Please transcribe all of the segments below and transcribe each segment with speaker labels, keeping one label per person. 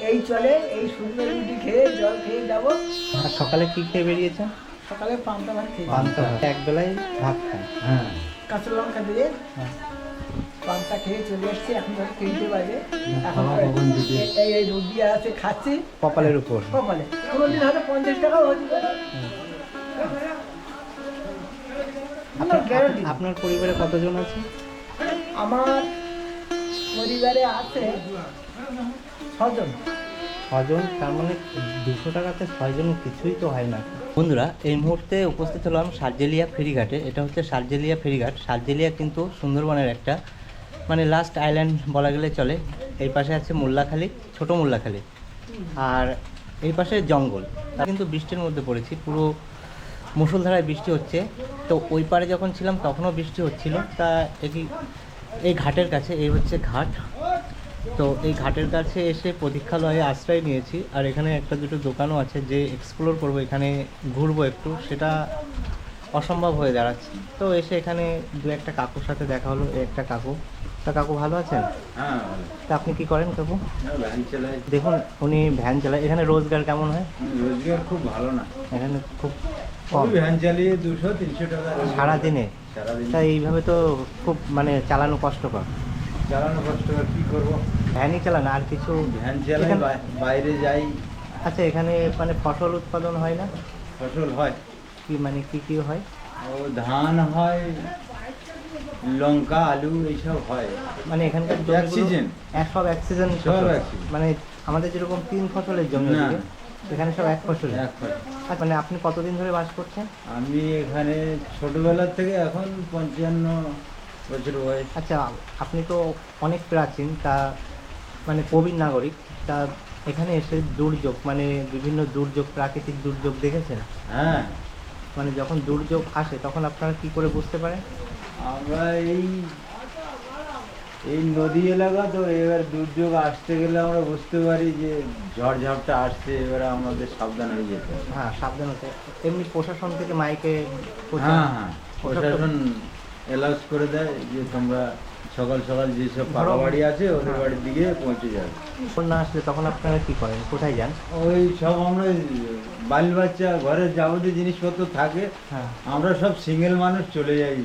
Speaker 1: এই চলে এই সুন্দর রুটি খেয়ে জল খেয়ে যাব।
Speaker 2: আর সকালে কি খেয়ে বেরিয়েছেন
Speaker 1: সকালে পান্তা ভাত খেয়ে
Speaker 2: পান্তা ভাত। এক বেলায় ভাত খান
Speaker 3: হ্যাঁ।
Speaker 1: কাঁচা লঙ্কা দিয়ে
Speaker 2: হ্যাঁ।
Speaker 1: পান্তা খেয়ে চলে এসছি এখন ধর তিনটে বাজে। এখন
Speaker 3: কখন দিতে?
Speaker 1: এই- এই রুটি আছে খাচ্ছি।
Speaker 2: কপালের উপর।
Speaker 1: কপালে। কোনোদিন হয়তো পঞ্চাশ টাকাও গ্যারান্টি
Speaker 2: আপনার পরিবারে কতজন আছে?
Speaker 1: আমার পরিবারে আছে ছজন।
Speaker 2: ছজন, তার মানে দুশো টাকাতে ছয়জন কিছুই তো হয় না। বন্ধুরা, এই মুহূর্তে উপস্থিত হলাম সার্জেলিয়া ফেরিঘাটে। এটা হচ্ছে সার্জেলিয়া ফেরিঘাট। সার্জেলিয়া কিন্তু সুন্দরবনের একটা মানে লাস্ট আইল্যান্ড বলা গেলে চলে। এই পাশে আছে মোল্লাখালী, ছোট মোল্লাখালী। আর এই পাশে জঙ্গল। তা কিন্তু বৃষ্টির মধ্যে পড়েছি, পুরো মুষলধারায় বৃষ্টি হচ্ছে। তো ওই পারে যখন ছিলাম, তখনও বৃষ্টি হচ্ছিল। তা এটি এই ঘাটের কাছে, এই হচ্ছে ঘাট। তো এই ঘাটের কাছে এসে প্রতীক্ষালয়ে আশ্রয় নিয়েছি আর এখানে একটা দুটো দোকানও আছে যে এক্সপ্লোর করব এখানে ঘুরবো একটু সেটা অসম্ভব হয়ে দাঁড়াচ্ছে। তো এসে এখানে দু একটা কাকুর সাথে দেখা হলো এই একটা কাকু। তা কাকু ভালো আছেন?
Speaker 3: হ্যাঁ
Speaker 2: তা আপনি কি করেন কাকু?
Speaker 3: ভ্যান চালাই।
Speaker 2: দেখুন উনি ভ্যান চালায় এখানে রোজগার কেমন হয়?
Speaker 3: রোজগার খুব ভালো না।
Speaker 2: এখানে খুব কম।
Speaker 3: ভ্যান চালিয়ে দুশো তিনশো টাকা।
Speaker 2: সারাদিনে?
Speaker 3: সারাদিন।
Speaker 2: তা এইভাবে তো খুব মানে চালানো কষ্টকর।
Speaker 3: চালানো কষ্ট আর কি করব?
Speaker 2: ভ্যানই চালান আর কিছু?
Speaker 3: ভ্যান চালাই বাইরে যাই।
Speaker 2: আচ্ছা এখানে মানে ফসল উৎপাদন হয় না?
Speaker 3: ফসল হয়।
Speaker 2: কি মানে কি কি হয়?
Speaker 3: ও ধান হয় লঙ্কা আলু এইসব হয়।
Speaker 2: মানে এখানকার?
Speaker 3: এক
Speaker 2: সব এক
Speaker 3: সব
Speaker 2: মানে আমাদের যেরকম তিন ফসলের জমি। এখানে সব এক ফসল।
Speaker 3: এক।
Speaker 2: আচ্ছা, মানে আপনি কতদিন ধরে বাস করছেন?
Speaker 3: আমি এখানে ছোটবেলার থেকে এখন পঞ্চান্ন
Speaker 2: আচ্ছা আপনি তো অনেক প্রাচীন তা মানে প্রবীণ নাগরিক তা এখানে এসে দুর্যোগ মানে বিভিন্ন দুর্যোগ প্রাকৃতিক দুর্যোগ দেখেছেন?
Speaker 3: হ্যাঁ।
Speaker 2: মানে যখন দুর্যোগ আসে তখন আপনারা কি করে বুঝতে পারেন?
Speaker 3: আমরা এই এই নদী এলাকা তো এবার দুর্যোগ আসতে গেলে আমরা বুঝতে পারি যে ঝড় ঝাপটা আসছে এবার আমাদের সাবধান হয়ে যেতে
Speaker 2: হ্যাঁ সাবধান হতে এমনি প্রশাসন থেকে মাইকে প্রচার-
Speaker 3: হ্যাঁ। হ্যাঁ প্রশাসন অ্যালাউন্স করে দেয় যে তোমরা সকাল সকাল যেসব পাকা বাড়ি আছে ওদের
Speaker 2: হ্যাঁ।
Speaker 3: বাড়ির দিকে পৌঁছে যাবে
Speaker 2: বন্যা আসলে তখন আপনারা কি করেন? কোথায় যান?
Speaker 3: ওই সব আমরা বাল বাচ্চা ঘরের যাবতীয় জিনিসপত্র থাকে।
Speaker 2: হ্যাঁ।
Speaker 3: আমরা সব সিঙ্গেল মানুষ চলে যাই।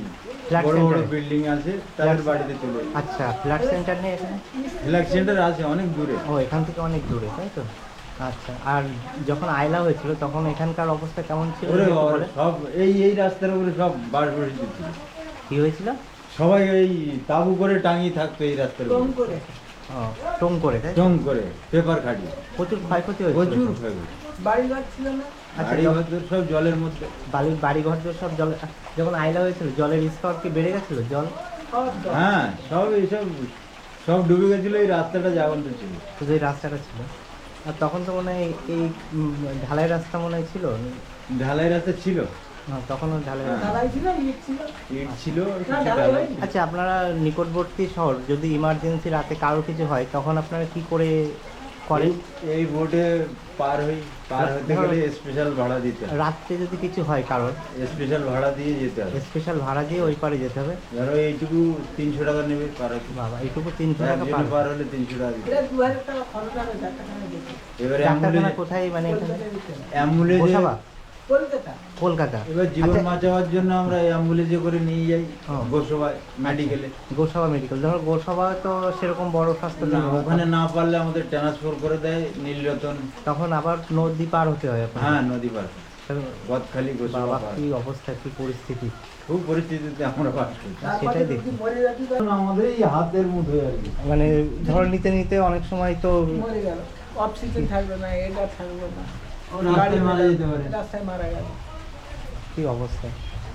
Speaker 3: বড় বড় বিল্ডিং আছে তাদের বাড়িতে চলে যাই।
Speaker 2: আচ্ছা ফ্ল্যাট সেন্টার নেই এখানে?
Speaker 3: ফ্ল্যাগ সেন্টার আছে অনেক দূরে।
Speaker 2: ও এখান থেকে অনেক দূরে তাই তো? আচ্ছা আর যখন আয়লা হয়েছিল তখন এখানকার অবস্থা কেমন ছিল?
Speaker 3: সব এই এই রাস্তার উপরে সব বাস বসে দিচ্ছিল
Speaker 2: কি হয়েছিল?
Speaker 3: সবাই এই তাবু করে টাঙিয়ে থাকতো এই রাস্তার উপরে।
Speaker 1: করে।
Speaker 2: টং করে তাই তো?
Speaker 3: করে পেপার খাটিয়ে
Speaker 2: প্রচুর ক্ষয়ক্ষতি হয়েছিল।
Speaker 3: প্রচুর ক্ষয়ক্ষতি।
Speaker 1: বাড়ি ঘর ছিল না?
Speaker 2: আচ্ছা
Speaker 3: সব জলের মধ্যে।
Speaker 2: বাড়ির বাড়ি ঘর সব জল যখন আয়লা হয়েছিল জলের স্তর কি বেড়ে গেছিল? জল?
Speaker 3: হ্যাঁ সব এইসব সব ডুবে গেছিল এই রাস্তাটা যাবন্ত ছিল।
Speaker 2: শুধু এই রাস্তাটা ছিল? আর তখন তো মনে হয় এই ঢালাই রাস্তা মনে হয় ছিল?
Speaker 3: ঢালাই রাস্তা ছিল।
Speaker 2: তখনও ঢালাই
Speaker 1: ছিল ইট।
Speaker 2: আচ্ছা আপনারা নিকটবর্তী শহর যদি ইমার্জেন্সি রাতে কারও কিছু হয় তখন আপনারা কি করে করেন?
Speaker 3: এই- বোটে পার হই পার হতে গেলে স্পেশাল ভাড়া দিতে হয়।
Speaker 2: রাত্রে যদি কিছু হয় কারোর?
Speaker 3: স্পেশাল ভাড়া দিয়ে যেতে হবে।
Speaker 2: স্পেশাল ভাড়া দিয়ে ওই পারে যেতে হবে?
Speaker 3: ধরো এইটুকু তিনশো টাকা নেবে পার হতে।
Speaker 2: বাবা এইটুকু তিনশো টাকা পার
Speaker 3: পার হলে তিনশো টাকা দিতে এবারে অ্যাম্বুলেন্স
Speaker 2: কোথায় মানে।
Speaker 3: অ্যাম্বুলেন্সে
Speaker 1: কলকাতা।
Speaker 3: এবার জীবন
Speaker 2: আচ্ছা,
Speaker 3: বাঁচাবার জন্য আমরা অ্যাম্বুলেন্সে করে নিয়ে যাই। গোসবায় মেডিকেলে
Speaker 2: গোসাবা মেডিকেল ধরো গোসাবা তো সেরকম বড় স্বাস্থ্য
Speaker 3: না ওখানে না পারলে আমাদের ট্রান্সফার করে দেয় নীলরতন।
Speaker 2: তখন আবার নদী পার হতে হয়
Speaker 3: হ্যাঁ নদী পার। বদখালি গোসবা
Speaker 2: কি অবস্থা কি পরিস্থিতি?
Speaker 3: খুব পরিস্থিতিতে আমরা বাস
Speaker 2: সেটাই দেখি।
Speaker 3: আমাদের এই হাতের মুঠোয় আর কি।
Speaker 2: মানে ধর নিতে নিতে অনেক সময় তো
Speaker 1: মরে গেল। অক্সিজেন থাকবে না এটা থাকবে না। গাড়ি
Speaker 3: মারা যেতে পারে।
Speaker 1: রাস্তায় মারা গেল।
Speaker 2: কি অবস্থা?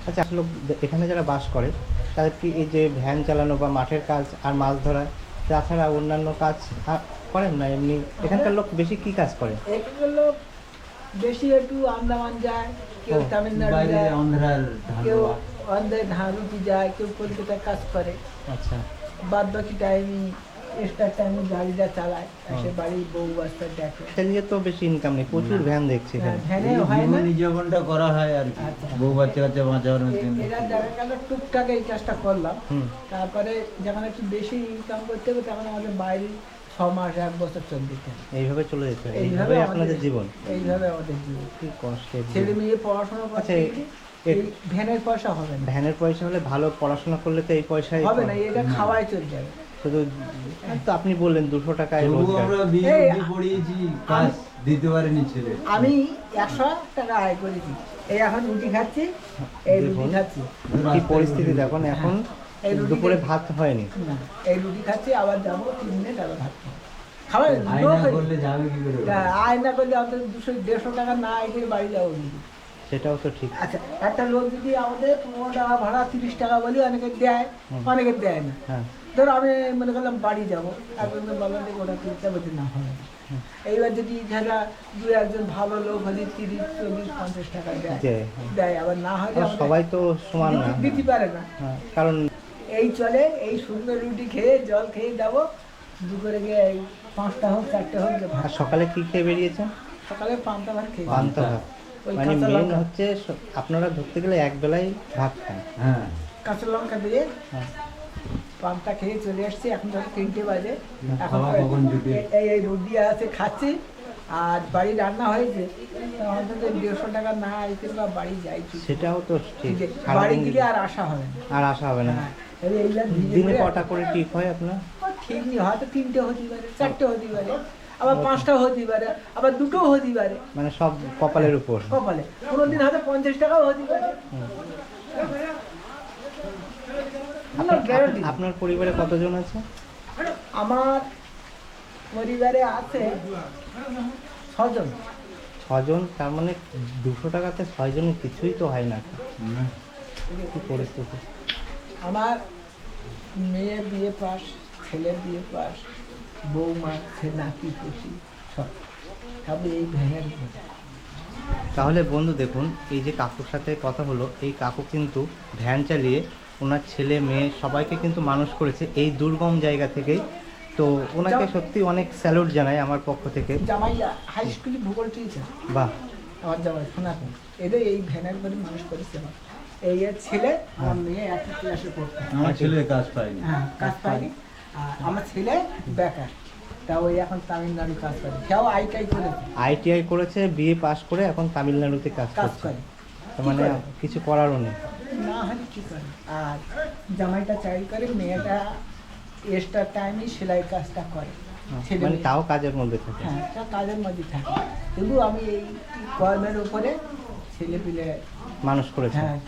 Speaker 2: আচ্ছা আসলে এখানে যারা বাস করে তাদের কি এই যে ভ্যান চালানো বা মাঠের কাজ আর মাছ ধরা তাছাড়া অন্যান্য কাজ করেন না এমনি? এখানকার লোক বেশি কি কাজ করে?
Speaker 1: এগুলো বেশি একটু আন্দামান যায় কেউ তামিলনাড়ু যায়
Speaker 3: অন্ধ্রার
Speaker 1: কেউ
Speaker 3: রোয়া।
Speaker 1: অন্ধ্রে ধান যায় কেউ কলকাতায় কাজ করে।
Speaker 2: আচ্ছা।
Speaker 1: বাদ বাকি টাইমই এক্সট্রা টাইমে গাড়িটা চালায় এসে বাড়ির বউ বাচ্চা দেখে।
Speaker 2: এটা তো বেশি ইনকাম নেই প্রচুর ভ্যান দেখছি
Speaker 1: হ্যাঁ, ভ্যানে হয় না?
Speaker 3: জীবন করা হয় আর
Speaker 1: আচ্ছা।
Speaker 3: বউ বাচ্চা কাচ্চা বাঁচাবার জন্য
Speaker 1: এরা দেখা গেল টুকটাক এই কাজটা করলাম। তারপরে যখন একটু বেশি ইনকাম করতে হবে তখন আমাদের বাইরে ছ মাস এক বছর চলতে থাকে
Speaker 2: এইভাবে চলে যেতে হবে
Speaker 1: এইভাবে
Speaker 2: আপনাদের জীবন।
Speaker 1: এইভাবে আমাদের জীবন।
Speaker 2: কি
Speaker 1: ছেলে মেয়ে পড়াশোনা
Speaker 2: আচ্ছা,
Speaker 1: করছে ভ্যানের পয়সা হবে না।
Speaker 2: ভ্যানের পয়সা হলে ভালো পড়াশোনা করলে তো এই পয়সায়
Speaker 1: হবে না এটা খাওয়াই চলে যাবে।
Speaker 2: শুধু তো আপনি বললেন দুশো টাকায়
Speaker 3: দিতে পারেনি ছেলে।
Speaker 1: আমি একশো টাকা আয় করেছি। এই এখন রুটি খাচ্ছি এই রুটি খাচ্ছি।
Speaker 2: কি পরিস্থিতি দেখুন এখন দুপুরে ভাত হয়নি।
Speaker 1: না এই রুটি খাচ্ছি আবার যাব তিন মিনিট আবার ভাত খাবার
Speaker 3: করে?
Speaker 1: আয় না করলে আমাদের দুশো দেড়শো টাকা না আয় করে বাড়ি যাব
Speaker 2: সেটাও তো ঠিক।
Speaker 1: আচ্ছা একটা লোক যদি আমাদের পনেরো টাকা ভাড়া তিরিশ টাকা বলি অনেকে দেয় অনেকে দেয় না।
Speaker 2: হ্যাঁ।
Speaker 1: ধরো আমি মনে করলাম বাড়ি যাব একজন বললাম যে ওটা তিরিশটা বলছে না হবে এইবার যদি যারা দু একজন ভালো লোক হলে তিরিশ চল্লিশ পঞ্চাশ টাকা দেয়
Speaker 2: দেয়।
Speaker 1: আবার না হলে
Speaker 2: সবাই তো সমান
Speaker 1: দিতে- পারে না।
Speaker 2: হ্যাঁ, কারণ
Speaker 1: এই চলে এই সুন্দর রুটি খেয়ে জল খেয়ে যাব দুপুরে গিয়ে পাঁচটা হোক চারটে হোক
Speaker 2: সকালে কি খেয়ে বেরিয়েছেন?
Speaker 1: সকালে পান্তা ভাত খেয়ে
Speaker 2: পান্তা ভাত। মানে মেন হচ্ছে আপনারা ধরতে গেলে এক বেলায় ভাত খান।
Speaker 3: হ্যাঁ।
Speaker 1: কাঁচা লঙ্কা দিয়ে
Speaker 2: হ্যাঁ।
Speaker 1: পান্তা খেয়ে চলে আসছি এখন ধরো তিনটে বাজে। এখন? এই- এই রুটি আছে খাচ্ছি। আর বাড়ি রান্না হয়েছে তো অন্তত দেড়শো টাকা না আইতে বা বাড়ি যাই
Speaker 2: সেটাও তো ঠিক
Speaker 1: বাড়ি গেলে আর আসা হবে না।
Speaker 2: আর আসা হবে না।
Speaker 1: হ্যাঁ,
Speaker 2: দিনে কটা করে ঠিক হয় আপনার?
Speaker 1: ঠিক নেই হয়তো তিনটে হতে পারে চারটে হতে পারে আবার পাঁচটা হতে পারে আবার দুটো হতে পারে।
Speaker 2: মানে সব কপালের উপর।
Speaker 1: কপালে। কোনোদিন হয়তো পঞ্চাশ টাকাও হতে পারে
Speaker 2: হুম।
Speaker 1: কোনো guarantee নেই।
Speaker 2: আপনার পরিবারে কতজন আছে?
Speaker 1: আমার পরিবারে আছে ছজন।
Speaker 2: ছজন? তার মানে দুশো টাকাতে ছয়জনের কিছুই তো হয় না। কি পরিস্থিতি?
Speaker 1: আমার মেয়ে বিয়ে পাস ছেলে বিয়ে পাস বৌমা সে নাতি খুশি সব। সব এই ভ্যানের
Speaker 2: তাহলে বন্ধু দেখুন এই যে কাকুর সাথে কথা হলো এই কাকু কিন্তু ভ্যান চালিয়ে ওনার ছেলে মেয়ে সবাইকে কিন্তু মানুষ করেছে এই দুর্গম জায়গা থেকেই। তো ওনাকে সত্যি অনেক স্যালুট জানাই আমার পক্ষ থেকে।
Speaker 1: জামাই হাই স্কুলে ভূগোল টিচার
Speaker 2: বাহ।
Speaker 1: আমার জামাই শোনাতেন এদের এই ভ্যানের করে মানুষ করেছে আমার। এই ছেলে আমার মেয়ে একই ক্লাসে পড়তো।
Speaker 3: আমার ছেলে কাজ পায়নি।
Speaker 1: হ্যাঁ কাজ পায়নি। আর আমার ছেলে বেকার। এখন তামিলনাড়ু কাজ করে। সেও আই টাই করে
Speaker 2: আইটিআই করেছে বিএ পাশ করে এখন তামিলনাড়ুতে কাজ
Speaker 1: কাজ
Speaker 2: করছে।
Speaker 1: করে।
Speaker 2: মানে কিছু করারও নেই।
Speaker 1: না হলে কি করে? আর জামাইটা চাকরি করে মেয়েটা এক্সট্রা টাইমে সেলাই কাজটা করে। ছেলে
Speaker 2: মানে তাও কাজের মধ্যে থাকে?
Speaker 1: হ্যাঁ তা কাজের মধ্যে থাকে। কিন্তু আমি এই কর্মের উপরে ছেলে পিলে
Speaker 2: মানুষ করেছে?
Speaker 1: হ্যাঁ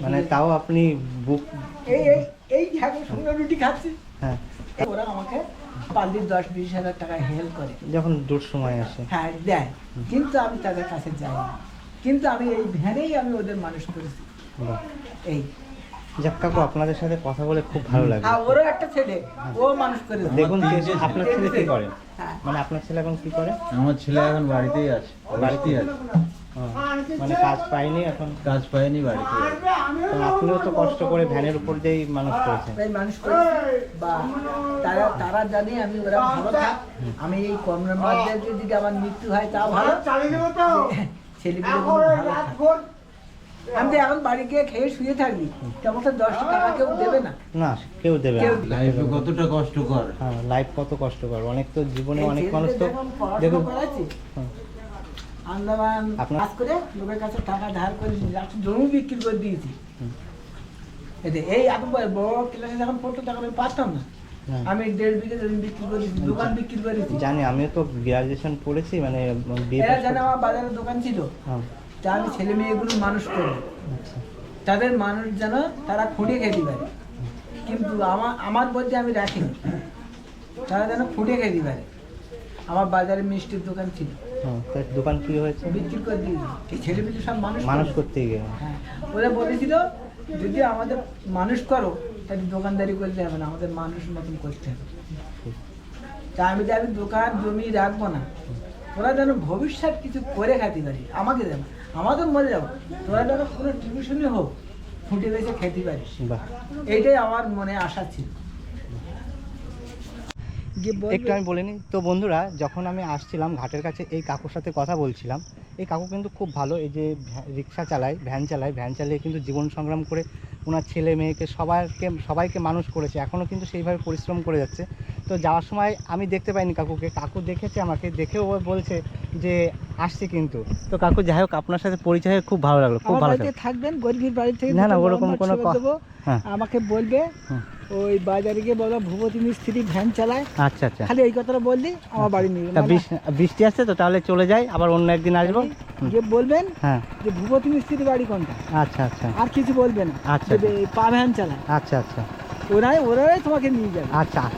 Speaker 2: মানে তাও আপনি বুক
Speaker 1: এই এই এই এখন সুন্দর রুটি খাচ্ছি।
Speaker 2: হ্যাঁ।
Speaker 1: ওরা আমাকে পাল্লি দশ বিশ হাজার টাকা হেল্প করে।
Speaker 2: যখন দূর সময় আসে।
Speaker 1: হ্যাঁ দেয়। কিন্তু আমি তাদের কাছে যাই না। কিন্তু আমি এই ভ্যানেই আমি ওদের মানুষ করেছি। এই
Speaker 2: যাক কাকু আপনাদের সাথে কথা বলে খুব ভালো লাগে
Speaker 1: ওরও একটা ছেলে ও মানুষ করে
Speaker 2: দেখুন যে আপনার ছেলে। কি করে?
Speaker 1: হ্যাঁ।
Speaker 2: মানে আপনার ছেলে এখন কি করে?
Speaker 3: আমার ছেলে এখন বাড়িতেই আছে বাড়িতেই আছে।
Speaker 2: মানে কাজ পাইনি এখন?
Speaker 3: কাজ পায়নি বাড়িতে।
Speaker 2: তো আপনিও তো কষ্ট করে ভ্যানের উপর দিয়েই মানুষ করেছেন।
Speaker 1: তাই মানুষ করেছে। বা তারা তারা জানে আমি ওরা ভালো থাক। আমি এই কর্মের মধ্যে যদি আমার মৃত্যু হয় তা। ভালো ছেলেগুলো ভালো থাক। আমি তো এখন বাড়ি গিয়ে খেয়ে শুয়ে থাকবি। তেমন তো দশ টাকা কেউ দেবে না।
Speaker 2: না কেউ দেবে
Speaker 3: লাইফে কতটা কষ্টকর।
Speaker 2: হ্যাঁ লাইফ কত কষ্টকর। অনেক তো জীবনে অনেক মানুষ তো
Speaker 1: করাচ্ছি,
Speaker 2: হুম,
Speaker 1: আন্দামান কাজ করে লোকের কাছে টাকা ধার করে জমি বিক্রি করে দিয়েছি। এতে এই এত বড় ক্লাসে যখন পড়তো তখন আমি পারতাম না।
Speaker 2: হ্যাঁ।
Speaker 1: আমি দেড় বিঘে জমি বিক্রি করে দিয়েছি দোকান বিক্রি করে দিয়েছি।
Speaker 2: জানি আমিও তো গ্রাজুয়েশন পড়েছি মানে বিয়ে
Speaker 1: জানে আমার বাজারে দোকান ছিল।
Speaker 2: হ্যাঁ,
Speaker 1: তা আমি ছেলে মেয়েগুলো মানুষ করি। তাদের মানুষ যেন তারা খুঁটে খেতে পারে। কিন্তু আমার আমার বলতে আমি রাখিনি। তারা যেন খুঁটে খেতে পারে। আমার বাজারে মিষ্টির দোকান ছিল।
Speaker 2: হ্যাঁ, দোকান কি হয়েছে?
Speaker 1: বিক্রি করে দিয়েছি এই ছেলেমেয়ে সব মানুষ
Speaker 2: মানুষ করতে গিয়ে।
Speaker 1: হ্যাঁ ওরা বলেছিল যদি আমাদের মানুষ করো তাহলে দোকানদারি করতে হবে না। আমাদের মানুষ মতন করতে হবে। তা আমি যে আমি দোকান জমি রাখব না তোরা যেন ভবিষ্যৎ কিছু করে খাতে পারি। আমাকে যেন আমাদের মরে যাব। তোরা যেন কোনো টিউশনই হোক ফুটে বেঁচে খেতে পারিস। এইটাই আমার মনে আশা ছিল।
Speaker 2: একটু আমি বলে নিই। তো বন্ধুরা যখন আমি আসছিলাম ঘাটের কাছে এই কাকুর সাথে কথা বলছিলাম। এই কাকু কিন্তু খুব ভালো এই যে রিক্সা চালায় ভ্যান চালায় ভ্যান চালিয়ে কিন্তু জীবন সংগ্রাম করে ওনার ছেলে মেয়েকে সবাইকে সবাইকে মানুষ করেছে। এখনও কিন্তু সেইভাবে পরিশ্রম করে যাচ্ছে। তো যাওয়ার সময় আমি দেখতে পাইনি কাকুকে। কাকু দেখেছে আমাকে দেখেও বলছে যে আসছি কিন্তু। তো কাকু যাই হোক আপনার সাথে পরিচয় খুব ভালো লাগল খুব ভালো লাগল।
Speaker 1: থাকবেন গরিবের বাড়ি থেকে
Speaker 2: না, না, ওরকম কোনো। হ্যাঁ।
Speaker 1: আমাকে বলবে। ওই বাজারে গিয়ে বলো ভূপতি মিস্ত্রি ভ্যান চালায়।
Speaker 2: আচ্ছা আচ্ছা।
Speaker 1: খালি এই কথাটা বললি আমার বাড়ি নিয়ে মানে
Speaker 2: বৃষ্টি- আসছে তো তাহলে চলে যাই আবার অন্য একদিন আসব।
Speaker 1: যে বলবেন
Speaker 2: হ্যাঁ।
Speaker 1: যে ভূপতি মিস্ত্রি বাড়ি কোনটা?
Speaker 2: আচ্ছা আচ্ছা।
Speaker 1: আর কিছু বলবেন
Speaker 2: আচ্ছা।
Speaker 1: যে পা ভ্যান চালায়।
Speaker 2: আচ্ছা আচ্ছা।
Speaker 1: ওরাই ওরাই তোমাকে নিয়ে যাবে।
Speaker 2: আচ্ছা।